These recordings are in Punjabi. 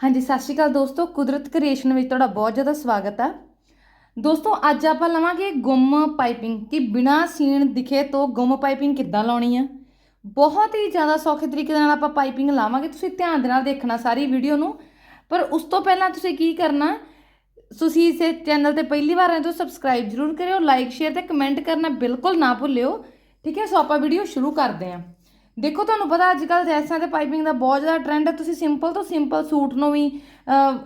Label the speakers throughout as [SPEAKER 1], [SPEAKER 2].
[SPEAKER 1] ਹਾਂਜੀ, ਸਤਿ ਸ਼੍ਰੀ ਅਕਾਲ ਦੋਸਤੋ। ਕੁਦਰਤ ਕ੍ਰੀਏਸ਼ਨ ਵਿੱਚ ਤੁਹਾਡਾ ਬਹੁਤ ਜ਼ਿਆਦਾ ਸਵਾਗਤ ਆ। ਦੋਸਤੋ, ਅੱਜ ਆਪਾਂ ਲਵਾਂਗੇ ਗੁੰਮ ਪਾਈਪਿੰਗ। ਕਿ ਬਿਨਾ ਸੀਣ ਦਿਖੇ ਤੋਂ ਗੁੰਮ ਪਾਈਪਿੰਗ ਕਿੱਦਾਂ ਲਾਉਣੀ ਆ? ਬਹੁਤ ਹੀ ਜ਼ਿਆਦਾ ਸੌਖੇ ਤਰੀਕੇ ਨਾਲ ਆਪਾਂ ਪਾਈਪਿੰਗ ਲਾਵਾਂਗੇ। ਤੁਸੀਂ ਧਿਆਨ ਦੇ ਨਾਲ ਦੇਖਣਾ ਸਾਰੀ ਵੀਡੀਓ ਨੂੰ। ਪਰ ਉਸ ਤੋਂ ਪਹਿਲਾਂ ਤੁਸੀਂ ਕੀ ਕਰਨਾ, ਤੁਸੀਂ ਇਸ ਚੈਨਲ ਤੇ ਪਹਿਲੀ ਵਾਰ ਆਏ ਤਾਂ ਸਬਸਕ੍ਰਾਈਬ ਜ਼ਰੂਰ ਕਰਿਓ, ਲਾਈਕ, ਸ਼ੇਅਰ ਤੇ ਕਮੈਂਟ ਕਰਨਾ ਬਿਲਕੁਲ ਨਾ ਭੁੱਲਿਓ। ਠੀਕ ਹੈ, ਸੋ ਆਪਾਂ ਵੀਡੀਓ ਸ਼ੁਰੂ ਕਰਦੇ ਹਾਂ। ਦੇਖੋ, ਤੁਹਾਨੂੰ ਪਤਾ ਅੱਜ ਕੱਲ੍ਹ ਲੈਸਾਂ ਤੇ ਪਾਈਪਿੰਗ ਦਾ ਬਹੁਤ ਜ਼ਿਆਦਾ ਟ੍ਰੈਂਡ ਹੈ। ਤੁਸੀਂ ਸਿੰਪਲ ਤੋਂ ਸਿੰਪਲ ਸੂਟ ਨੂੰ ਵੀ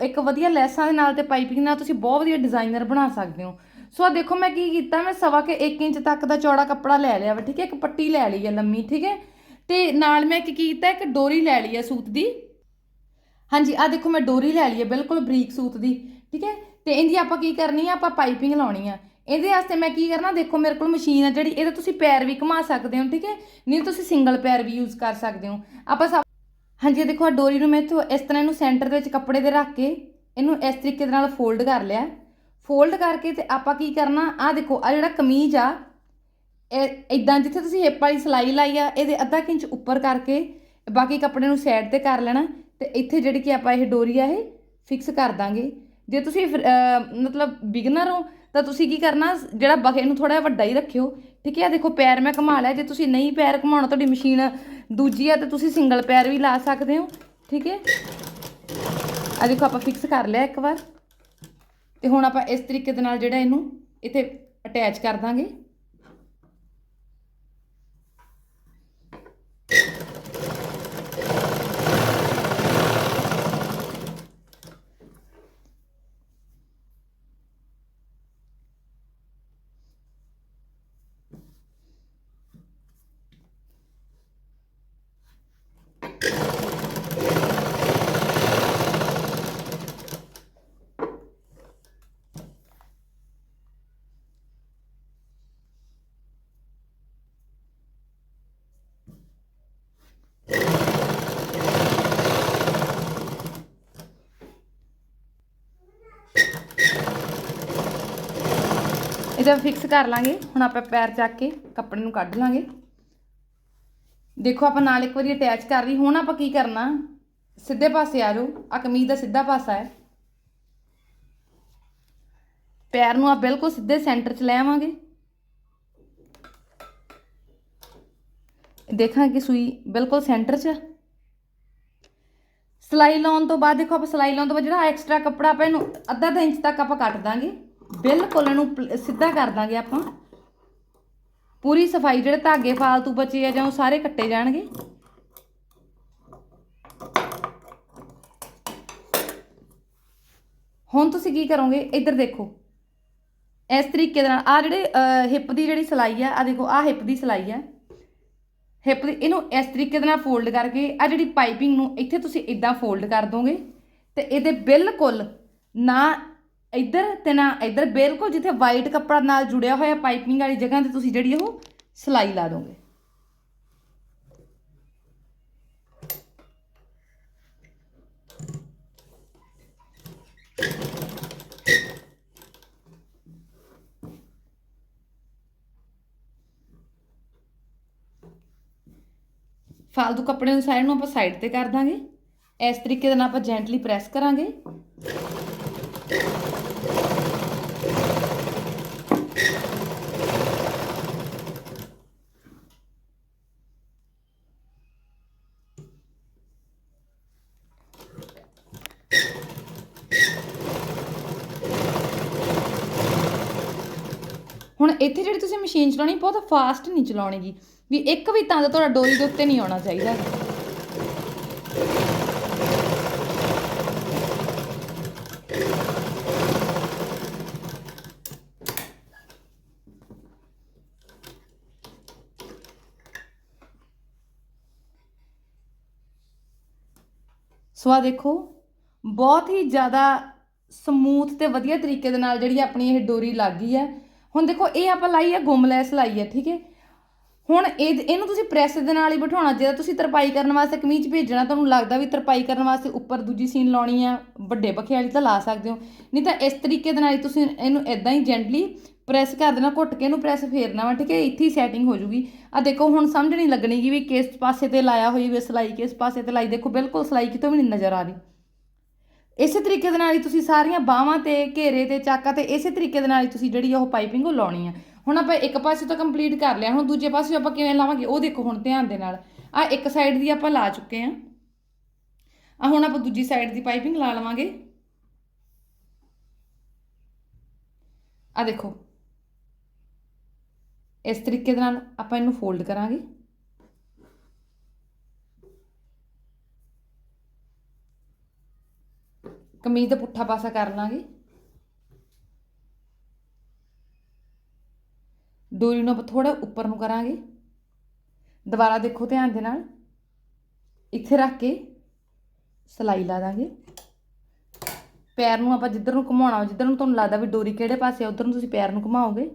[SPEAKER 1] ਇੱਕ ਵਧੀਆ ਲੈਸਾਂ ਦੇ ਨਾਲ ਤੇ ਪਾਈਪਿੰਗ ਨਾਲ ਤੁਸੀਂ ਬਹੁਤ ਵਧੀਆ ਡਿਜ਼ਾਈਨਰ ਬਣਾ ਸਕਦੇ ਹੋ। ਸੋ ਆ ਦੇਖੋ, ਮੈਂ ਕੀ ਕੀਤਾ? ਮੈਂ ਸਵਾ ਕੇ 1 ਇੰਚ ਤੱਕ ਦਾ ਚੌੜਾ ਕੱਪੜਾ ਲੈ ਲਿਆ ਵਾ, ਠੀਕ ਹੈ? ਇੱਕ ਪੱਟੀ ਲੈ ਲਈ ਹੈ ਲੰਮੀ, ਠੀਕ ਹੈ? ਤੇ ਨਾਲ ਮੈਂ ਕੀ ਕੀਤਾ? ਇੱਕ ਡੋਰੀ ਲੈ ਲਈ ਹੈ ਸੂਤ ਦੀ। ਹਾਂਜੀ ਆ ਦੇਖੋ, ਮੈਂ ਡੋਰੀ ਲੈ ਲਈ ਹੈ, ਬਿਲਕੁਲ ਬਰੀਕ ਸੂਤ ਦੀ, ਠੀਕ ਹੈ? ਤੇ ਇਹਦੀ ਆਪਾਂ ਕੀ ਕਰਨੀ ਆ ਆਪਾਂ ਪਾਈਪਿੰਗ ਲਾਉਣੀ ਆ ਇਹਦੇ ਵਾਸਤੇ ਮੈਂ ਕੀ ਕਰਨਾ ਦੇਖੋ ਮੇਰੇ ਕੋਲ ਮਸ਼ੀਨ ਆ ਜਿਹੜੀ ਇਹਦਾ ਤੁਸੀਂ ਪੈਰ ਵੀ ਘੁਮਾ ਸਕਦੇ ਹੋ ਠੀਕ ਹੈ? ਨਹੀਂ ਤੁਸੀਂ ਸਿੰਗਲ ਪੈਰ ਵੀ ਯੂਜ਼ ਕਰ ਸਕਦੇ ਹੋ। ਆਪਾਂ ਸਭ ਹਾਂਜੀ ਦੇਖੋ ਆ ਡੋਰੀ ਨੂੰ ਮੈਂ ਇੱਥੋਂ ਇਸ ਤਰ੍ਹਾਂ ਇਹਨੂੰ ਸੈਂਟਰ ਦੇ ਵਿੱਚ ਕੱਪੜੇ ਦੇ ਰੱਖ ਕੇ ਇਹਨੂੰ ਇਸ ਤਰੀਕੇ ਦੇ ਨਾਲ ਫੋਲਡ ਕਰ ਲਿਆ। ਫੋਲਡ ਕਰਕੇ ਤੇ ਆਪਾਂ ਕੀ ਕਰਨਾ ਆ ਦੇਖੋ ਆ ਜਿਹੜਾ ਕਮੀਜ਼ ਆ ਇਹ ਇਦਾਂ ਜਿੱਥੇ ਤੁਸੀਂ ਹਿੱਪ ਵਾਲੀ ਸਲਾਈ ਲਾਈ ਆ ਇਹਦੇ ਅੱਧਾ ਕੁ ਇੰਚ ਉੱਪਰ ਕਰਕੇ ਬਾਕੀ ਕੱਪੜੇ ਨੂੰ ਸਾਈਡ ਤੇ ਕਰ ਲੈਣਾ ਤੇ ਇੱਥੇ ਜਿਹੜੀ ਕਿ ਆਪਾਂ ਇਹ ਡੋਰੀ ਆ ਇਹ ਫਿਕਸ ਕਰ ਦਾਂਗੇ। ਜੇ ਤੁਸੀਂ ਫਿਰ, ਮਤਲਬ ਬਿਗਨਰ ਹੋ ਤਾਂ ਤੁਸੀਂ ਕੀ ਕਰਨਾ, ਜਿਹੜਾ ਬਖੇ ਨੂੰ ਥੋੜਾ ਵੱਡਾ ਹੀ ਰੱਖਿਓ। ਠੀਕ ਹੈ, ਦੇਖੋ ਪੈਰ ਮੈਂ ਘੁਮਾ ਲਿਆ, ਜੇ ਤੁਸੀਂ ਨਹੀਂ ਪੈਰ ਘੁਮਾਉਣਾ, ਤੁਹਾਡੀ ਮਸ਼ੀਨ ਦੂਜੀ ਆ, ਤਾਂ ਤੁਸੀਂ ਸਿੰਗਲ ਪੈਰ ਵੀ ਲਾ ਸਕਦੇ ਹੋ। ਠੀਕ ਹੈ? ਆ ਦੇਖੋ, ਆਪਾਂ ਫਿਕਸ ਕਰ ਲਿਆ ਇੱਕ ਵਾਰ। ਤੇ ਹੁਣ ਆਪਾਂ ਇਸ ਤਰੀਕੇ ਦੇ ਨਾਲ ਜਿਹੜਾ ਇਹਨੂੰ ਇੱਥੇ ਅਟੈਚ ਕਰ ਦਾਂਗੇ। ਇਹਦਾ ਫਿਕਸ ਕਰ ਲਾਂਗੇ। ਹੁਣ ਆਪਾਂ ਪੈਰ ਚੱਕ ਕੇ ਕੱਪੜੇ ਨੂੰ ਕੱਢ ਲਾਂਗੇ। ਦੇਖੋ ਆਪਾਂ ਨਾਲ ਇੱਕ ਵਾਰੀ ਅਟੈਚ ਕਰ ਲਈ। ਹੁਣ ਆਪਾਂ ਕੀ ਕਰਨਾ? ਸਿੱਧੇ ਪਾਸੇ ਆ ਜਾਓ। ਆ ਕਮੀਜ਼ ਦਾ ਸਿੱਧਾ ਪਾਸਾ ਹੈ। ਪੈਰ ਨੂੰ ਆ ਬਿਲਕੁਲ ਸਿੱਧੇ ਸੈਂਟਰ 'ਚ ਲੈ ਆਵਾਂਗੇ। ਦੇਖਾਂਗੇ ਸੂਈ ਬਿਲਕੁਲ ਸੈਂਟਰ 'ਚ ਹੈ। ਸਲਾਈ ਲਾਉਣ ਤੋਂ ਬਾਅਦ ਦੇਖੋ ਆਪਾਂ ਸਲਾਈ ਲਾਉਣ ਤੋਂ ਬਾਅਦ ਜਿਹੜਾ ਐਕਸਟਰਾ ਕੱਪੜਾ ਆਪਾਂ ਇਹਨੂੰ ਅੱਧਾ ਅੱਧਾ ਇੰਚ ਤੱਕ ਆਪਾਂ ਕੱਟ ਦਾਂਗੇ। ਬਿਲਕੁਲ ਇਹਨੂੰ ਪਲ- ਸਿੱਧਾ ਕਰ ਦਾਂਗੇ ਆਪਾਂ। ਪੂਰੀ ਸਫ਼ਾਈ ਜਿਹੜੇ ਧਾਗੇ ਫਾਲਤੂ ਬਚੇ ਆ ਜਾਂ ਉਹ ਸਾਰੇ ਕੱਟੇ ਜਾਣਗੇ। ਹੁਣ ਤੁਸੀਂ ਕੀ ਕਰੋਗੇ? ਇੱਧਰ ਦੇਖੋ। ਇਸ ਤਰੀਕੇ ਦੇ ਨਾਲ ਆ ਜਿਹੜੇ ਹਿੱਪ ਦੀ ਜਿਹੜੀ ਸਲਾਈ ਆ ਆ ਦੇਖੋ ਆ ਹਿੱਪ ਦੀ ਸਲਾਈ ਆ। ਹਿੱਪ ਦੀ ਇਹਨੂੰ ਇਸ ਤਰੀਕੇ ਦੇ ਨਾਲ ਫੋਲਡ ਕਰਕੇ ਆ ਜਿਹੜੀ ਪਾਈਪਿੰਗ ਨੂੰ ਇੱਥੇ ਤੁਸੀਂ ਇਦਾਂ ਫੋਲਡ ਕਰ ਦੋਗੇ ਤੇ ਇਹਦੇ ਬਿਲਕੁਲ ਨਾ ਇੱਧਰ ਤੇ ਨਾ ਇੱਧਰ ਬਿਲਕੁਲ ਜਿੱਥੇ ਵਾਈਟ ਕੱਪੜਾ ਨਾਲ ਜੁੜਿਆ ਹੋਇਆ ਪਾਈਪਿੰਗ ਵਾਲੀ ਜਗ੍ਹਾ ਤੇ ਤੁਸੀਂ ਜਿਹੜੀ ਉਹ ਸਲਾਈ ਲਾ ਦੋਗੇ। ਫਾਲਤੂ ਕੱਪੜੇ ਨੂੰ ਸਾਈਡ ਨੂੰ ਆਪਾਂ ਸਾਈਡ ਤੇ ਕਰ ਦਾਂਗੇ। ਇਸ ਤਰੀਕੇ ਦੇ ਨਾਲ ਆਪਾਂ ਜੈਂਟਲੀ ਪ੍ਰੈਸ ਕਰਾਂਗੇ। ਹੁਣ ਇੱਥੇ ਜਿਹੜੀ ਤੁਸੀਂ ਮਸ਼ੀਨ ਚਲਾਉਣੀ, ਬਹੁਤ ਫਾਸਟ ਨਹੀਂ ਚਲਾਉਣੀਗੀ। ਵੀ ਇੱਕ ਵੀ ਤਾਂ ਤੁਹਾਡਾ ਡੋਰੀ ਦੇ ਉੱਤੇ ਨਹੀਂ ਆਉਣਾ ਚਾਹੀਦਾ। ਸੋ ਆ ਦੇਖੋ, ਬਹੁਤ ਹੀ ਜ਼ਿਆਦਾ ਸਮੂਥ ਤੇ ਵਧੀਆ ਤਰੀਕੇ ਦੇ ਨਾਲ ਜਿਹੜੀ ਆਪਣੀ ਇਹ ਡੋਰੀ ਲੱਗ ਗਈ ਹੈ। ਹੁਣ ਦੇਖੋ, ਇਹ ਆਪਾਂ ਲਾਈ ਹੈ ਗੁੰਮਲੈਸ ਲਾਈ ਹੈ ਠੀਕ ਹੈ? ਹੁਣ ਇਹ, ਇਹਨੂੰ ਤੁਸੀਂ ਪ੍ਰੈਸ ਦੇ ਨਾਲ ਹੀ ਬਿਠਾਉਣਾ, ਜੇ ਤੁਸੀਂ ਤਰਪਾਈ ਕਰਨ ਵਾਸਤੇ ਕਮੀਜ਼ ਭੇਜਣਾ, ਤੁਹਾਨੂੰ ਲੱਗਦਾ ਵੀ ਤਰਪਾਈ ਕਰਨ ਵਾਸਤੇ ਉੱਪਰ ਦੂਜੀ ਸੀਨ ਲਾਉਣੀ ਆ, ਵੱਡੇ ਬਖੇ ਵਾਲੀ ਤਾਂ ਲਾ ਸਕਦੇ ਹੋ। ਨਹੀਂ ਤਾਂ ਇਸ ਤਰੀਕੇ ਦੇ ਨਾਲ ਹੀ ਤੁਸੀਂ ਇਹਨੂੰ ਇਦਾਂ ਹੀ ਜੈਂਟਲੀ ਪ੍ਰੈਸ ਕਰ ਦੇਣਾ, ਘੁੱਟ ਕੇ ਇਹਨੂੰ ਪ੍ਰੈਸ ਫੇਰਨਾ ਵਾ, ਠੀਕ ਹੈ? ਇੱਥੇ ਹੀ ਸੈਟਿੰਗ ਹੋ ਜੂਗੀ। ਆ ਦੇਖੋ, ਹੁਣ ਸਮਝ ਨਹੀਂ ਲੱਗਣੀ ਕਿ ਵੀ ਕਿਸ ਪਾਸੇ ਤੇ ਲਾਇਆ ਹੋਈ ਵੀ ਸਿਲਾਈ ਕਿਸ ਪਾਸੇ ਤੇ ਲਾਈ। ਦੇਖੋ, ਬਿਲਕੁਲ ਸਿਲਾਈ ਕਿਤੋਂ ਵੀ ਨਹੀਂ ਨਜ਼ਰ ਆ ਰਹੀ। ਇਸੇ ਤਰੀਕੇ ਦੇ ਨਾਲ ਹੀ ਤੁਸੀਂ ਸਾਰੀਆਂ ਬਾਹਾਂ ਤੇ, ਘੇਰੇ ਤੇ, ਚਾਕਾਂ ਤੇ ਇਸੇ ਤਰੀਕੇ ਦੇ ਨਾਲ ਹੀ ਤੁਸੀਂ ਜਿਹੜੀ ਉਹ ਪਾਈਪਿੰਗ ਉਹ ਲਾਉਣੀ ਆ। ਹੁਣ ਆਪਾਂ ਇੱਕ ਪਾਸੇ ਤਾਂ ਕੰਪਲੀਟ ਕਰ ਲਿਆ, ਹੁਣ ਦੂਜੇ ਪਾਸੇ ਆਪਾਂ ਕਿਵੇਂ ਲਾਵਾਂਗੇ? ਉਹ ਦੇਖੋ ਹੁਣ ਧਿਆਨ ਦੇ ਨਾਲ। ਆ ਇੱਕ ਸਾਈਡ ਦੀ ਆਪਾਂ ਲਾ ਚੁੱਕੇ ਆ। ਆ ਹੁਣ ਆਪਾਂ ਦੂਜੀ ਸਾਈਡ ਦੀ ਪਾਈਪਿੰਗ ਲਾ ਲਵਾਂਗੇ। ਆ ਦੇਖੋ। ਇਸ ਤਰੀਕੇ ਦੇ ਨਾਲ ਆਪਾਂ ਇਹਨੂੰ ਫੋਲਡ ਕਰਾਂਗੇ। ਕਮੀਜ਼ ਦਾ ਪੁੱਠਾ ਪਾਸਾ ਕਰ ਲਾਂਗੇ। ਡੋਰੀ ਨੂੰ ਆਪਾਂ ਥੋੜਾ ਉੱਪਰ ਨੂੰ ਕਰਾਂਗੇ। ਦੁਬਾਰਾ ਦੇਖੋ ਧਿਆਨ ਦੇ ਨਾਲ। ਇੱਥੇ ਰੱਖ ਕੇ ਸਲਾਈ ਲਾ ਦਾਂਗੇ। ਪੈਰ ਨੂੰ ਆਪਾਂ ਜਿੱਧਰ ਨੂੰ ਘੁਮਾਉਣਾ, ਜਿੱਧਰ ਨੂੰ ਤੁਹਾਨੂੰ ਲੱਗਦਾ ਵੀ ਡੋਰੀ ਕਿਹੜੇ ਪਾਸੇ ਆ, ਉਧਰ ਨੂੰ ਤੁਸੀਂ ਪੈਰ ਨੂੰ ਘੁਮਾਓਗੇ।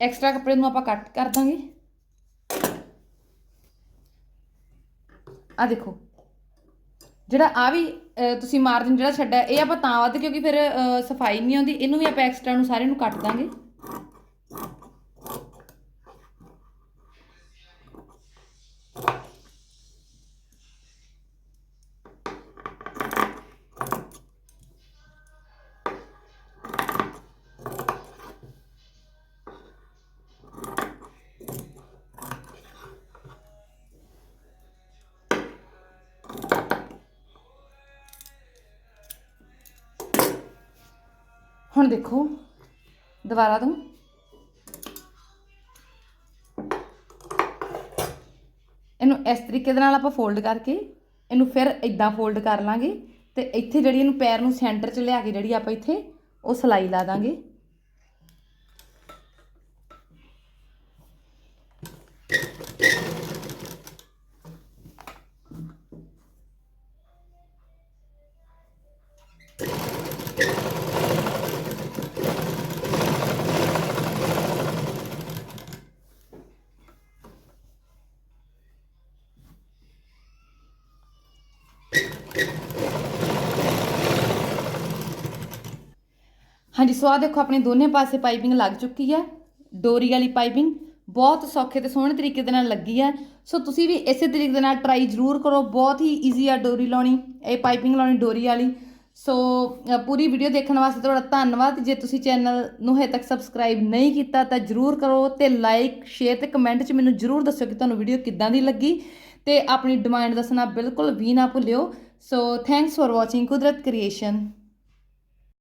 [SPEAKER 1] ਐਕਸਟਰਾ ਕੱਪੜੇ ਨੂੰ ਆਪਾਂ ਕੱਟ ਕਰ ਦਾਂਗੇ। ਆ ਦੇਖੋ। ਜਿਹੜਾ ਆ ਵੀ ਤੁਸੀਂ ਮਾਰਜਨ ਜਿਹੜਾ ਛੱਡਿਆ, ਇਹ ਆਪਾਂ ਤਾਂ ਵੱਧ, ਕਿਉਂਕਿ ਫਿਰ ਸਫ਼ਾਈ ਨਹੀਂ ਆਉਂਦੀ। ਇਹਨੂੰ ਵੀ ਆਪਾਂ ਐਕਸਟਰਾ ਨੂੰ ਸਾਰੇ ਨੂੰ ਕੱਟ ਦਾਂਗੇ। ਹੁਣ ਦੇਖੋ, ਦੁਬਾਰਾ ਤੋਂ ਇਹਨੂੰ ਇਸ ਤਰੀਕੇ ਦੇ ਨਾਲ ਆਪਾਂ ਫੋਲਡ ਕਰਕੇ, ਇਹਨੂੰ ਫਿਰ ਇਦਾਂ ਫੋਲਡ ਕਰ ਲਾਂਗੇ ਤੇ ਇੱਥੇ ਜਿਹੜੀ ਇਹਨੂੰ ਪੈਰ ਨੂੰ ਸੈਂਟਰ 'ਚ ਲਿਆ ਕੇ ਜਿਹੜੀ ਆਪਾਂ ਇੱਥੇ, ਉਹ ਸਲਾਈ ਲਾ ਦਾਂਗੇ। ਹਾਂਜੀ ਸੋ ਆਹ ਦੇਖੋ, ਆਪਣੇ ਦੋਨੇ ਪਾਸੇ ਪਾਈਪਿੰਗ ਲੱਗ ਚੁੱਕੀ ਹੈ। ਡੋਰੀ ਵਾਲੀ ਪਾਈਪਿੰਗ ਬਹੁਤ ਸੌਖੇ ਤੇ ਸੋਹਣੇ ਤਰੀਕੇ ਦੇ ਨਾਲ ਲੱਗੀ ਹੈ। ਸੋ ਤੁਸੀਂ ਵੀ ਇਸੇ ਤਰੀਕੇ ਦੇ ਨਾਲ ਟਰਾਈ ਜ਼ਰੂਰ ਕਰੋ। ਬਹੁਤ ਹੀ ਈਜ਼ੀ ਆ ਡੋਰੀ ਲਾਉਣੀ, ਇਹ ਪਾਈਪਿੰਗ ਲਾਉਣੀ ਡੋਰੀ ਵਾਲੀ। ਸੋ ਪੂਰੀ ਵੀਡੀਓ ਦੇਖਣ ਵਾਸਤੇ ਤੁਹਾਡਾ ਧੰਨਵਾਦ। ਜੇ ਤੁਸੀਂ ਚੈਨਲ ਨੂੰ ਹਜੇ ਤੱਕ ਸਬਸਕ੍ਰਾਈਬ ਨਹੀਂ ਕੀਤਾ, ਤਾਂ ਜਰੂਰ ਕਰੋ ਤੇ ਲਾਈਕ ਸ਼ੇਅਰ ਤੇ ਕਮੈਂਟ 'ਚ ਮੈਨੂੰ ਜਰੂਰ ਦੱਸਿਓ ਕਿ ਤੁਹਾਨੂੰ ਵੀਡੀਓ ਕਿੱਦਾਂ ਦੀ ਲੱਗੀ। ਤੇ ਆਪਣੀ ਡਿਮਾਂਡ ਦੱਸਣਾ ਬਿਲਕੁਲ ਵੀ ਨਾ ਭੁੱਲਿਓ। So thanks for watching Kudrat creation